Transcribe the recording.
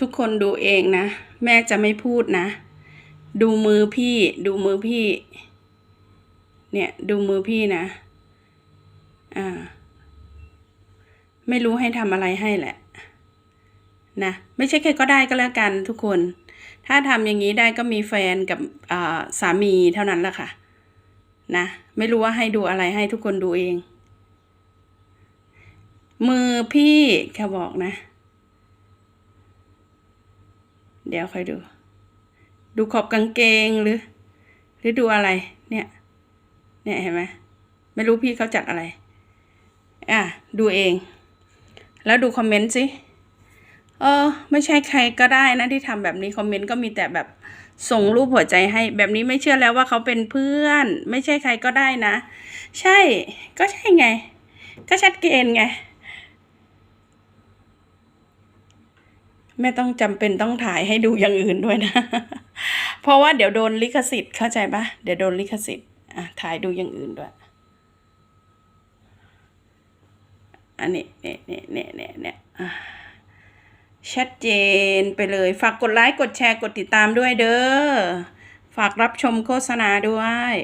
ทุกคนดูเองนะ แม่จะไม่พูดนะ ดูมือพี่ดูมือพี่ เนี่ยดูมือพี่นะ อ่า ไม่รู้ให้ทำอะไรให้แหละ นะ ไม่ใช่ใครก็ได้ก็แล้วกันทุกคน ถ้าทำอย่างนี้ได้ก็มีแฟนกับอ่าสามีเท่านั้นแหละค่ะ นะ ไม่รู้ว่าให้ดูอะไรให้ทุกคนดูเอง มือพี่เขาบอกนะ ดี๋ยวค่อยดู ดูขอบกางเกงหรือ หรือดูอะไร เนี่ย เนี่ยเห็นไหมไม่รู้พี่เขาจัดอะไร อะ ดูเอง แล้วดูคอมเมนต์สิเออ ไม่ใช่ใครก็ได้นะที่ทำแบบนี้คอมเมนต์ก็มีแต่แบบส่งรูปหัวใจให้ แบบนี้ไม่เชื่อแล้วว่าเขาเป็นเพื่อน ไม่ใช่ใครก็ได้นะ ใช่ ก็ใช่ไง ก็ชัดเจนไง ไม่ต้องจำเป็นต้องถ่ายให้ดูอย่างอื่นด้วยนะ เพราะว่าเดี๋ยวโดนลิขสิทธิ์เข้าใจปะเดี๋ยวโดนลิขสิทธิ์อะถ่ายดูอย่างอื่นด้วย อันนี้เนี่ยเนี่ยเนี่ยเนี่ยเนี่ยอะชัดเจนไปเลย ฝากกดไลค์ กดแชร์ กดติดตามด้วยเด้อ ฝากรับชมโฆษณาด้วย